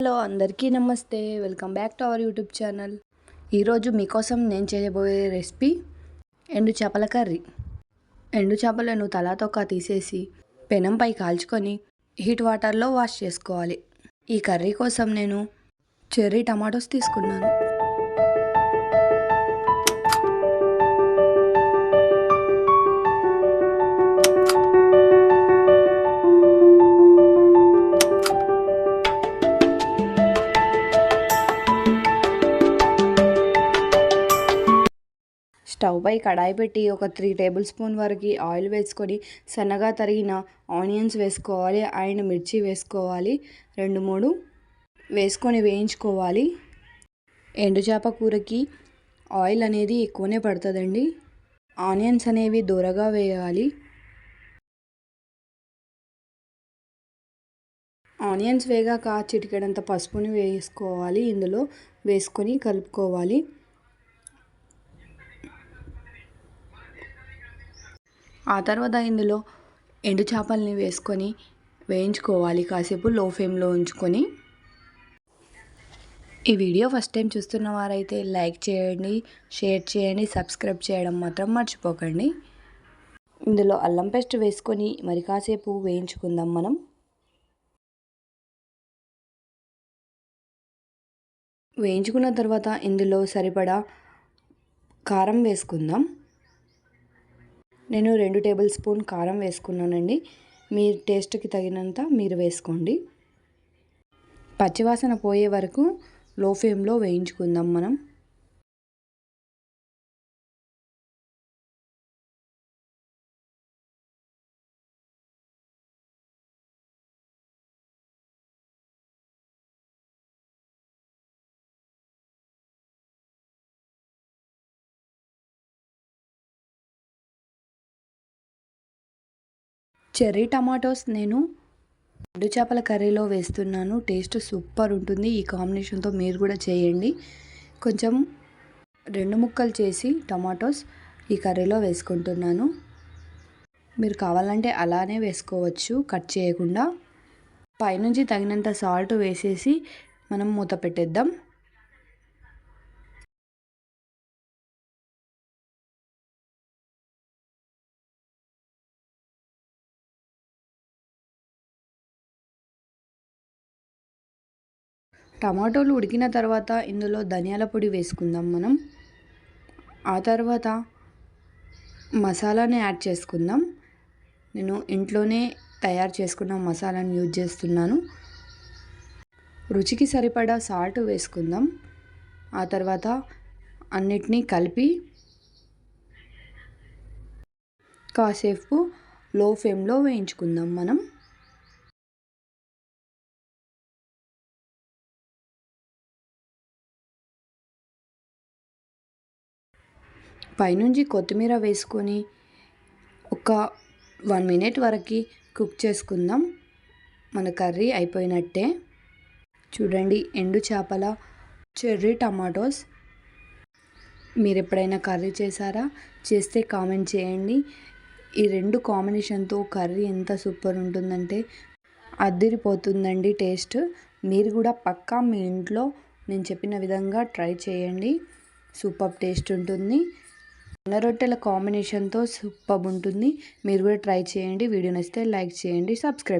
Hello అందరికీ నమస్తే. Welcome back to our YouTube channel. ఈరోజు మీకోసం నేను చేయబోయే రెసిపీ ఎండు చేపల కర్రీ. ఎండు చేపలను తలాతొక్క తీసేసి పెనంపై కాల్చుకొని హీట్ వాటర్లో వాష్ చేసుకోవాలి. ఈ కర్రీ కోసం నేను చెర్రీ టమాటోస్ తీసుకున్నాను. స్టవ్ పై కడాయి పెట్టి ఒక త్రీ టేబుల్ స్పూన్ వరకు ఆయిల్ వేసుకొని సన్నగా తరిగిన ఆనియన్స్ వేసుకోవాలి అండ్ మిర్చి వేసుకోవాలి. రెండు మూడు వేసుకొని వేయించుకోవాలి. ఎండు చేప కూరకి ఆయిల్ అనేది ఎక్కువనే పడుతుందండి. ఆనియన్స్ అనేవి దూరగా వేయాలి. ఆనియన్స్ వేగాక చిటికెడంత పసుపుని వేసుకోవాలి. ఇందులో వేసుకొని కలుపుకోవాలి. ఆ తర్వాత ఇందులో ఎండు చేపల్ని వేసుకొని వేయించుకోవాలి. కాసేపు లో ఫ్లేమ్లో ఉంచుకొని. ఈ వీడియో ఫస్ట్ టైం చూస్తున్న వారైతే లైక్ చేయండి షేర్ చేయండి సబ్స్క్రైబ్ చేయడం మాత్రం మర్చిపోకండి. ఇందులో అల్లం పేస్ట్ వేసుకొని మరి కాసేపు వేయించుకుందాం మనం. వేయించుకున్న తర్వాత ఇందులో సరిపడా కారం వేసుకుందాం. నేను రెండు టేబుల్ స్పూన్ కారం వేసుకున్నానండి. మీ టేస్ట్కి తగినంత మీరు వేసుకోండి. పచ్చివాసన పోయే వరకు లో ఫ్లేమ్లో వేయించుకుందాం మనం. చెర్రీ టమాటోస్ నేను ఎండు చేపల కర్రీలో వేస్తున్నాను. టేస్ట్ సూపర్ ఉంటుంది. ఈ కాంబినేషన్తో మీరు కూడా చేయండి. కొంచెం రెండు ముక్కలు చేసి టమాటోస్ ఈ కర్రీలో వేసుకుంటున్నాను. మీరు కావాలంటే అలానే వేసుకోవచ్చు. కట్ చేయకుండా పైనుంచి తగినంత సాల్ట్ వేసేసి మనం మూత పెట్టేద్దాం. టమాటోలు ఉడికిన తర్వాత ఇందులో ధనియాల పొడి వేసుకుందాం మనం. ఆ తర్వాత మసాలాని యాడ్ చేసుకుందాం. నేను ఇంట్లోనే తయారు చేసుకున్న మసాలాను యూజ్ చేస్తున్నాను. రుచికి సరిపడా సాల్ట్ వేసుకుందాం. ఆ తర్వాత అన్నిటినీ కలిపి కాసేపు లో ఫ్లేమ్లో వేయించుకుందాం మనం. పైనుంచి కొత్తిమీర వేసుకొని ఒక వన్ మినిట్ వరకు కుక్ చేసుకుందాం. మన కర్రీ అయిపోయినట్టే. చూడండి ఎండు చేపల చెర్రీ టమాటోస్. మీరు ఎప్పుడైనా కర్రీ చేశారా? చేస్తే కామెంట్ చేయండి. ఈ రెండు కాంబినేషన్తో కర్రీ ఎంత సూపర్ ఉంటుందంటే అద్దిరిపోతుందండి టేస్ట్. మీరు కూడా పక్కా మీ ఇంట్లో నేను చెప్పిన విధంగా ట్రై చేయండి. సూపర్ టేస్ట్ ఉంటుంది. రొట్టెల కాంబినేషన్తో సూపర్ ఉంటుంది. మీరు కూడా ట్రై చేయండి. వీడియో నచ్చితే లైక్ చేయండి సబ్స్క్రైబ్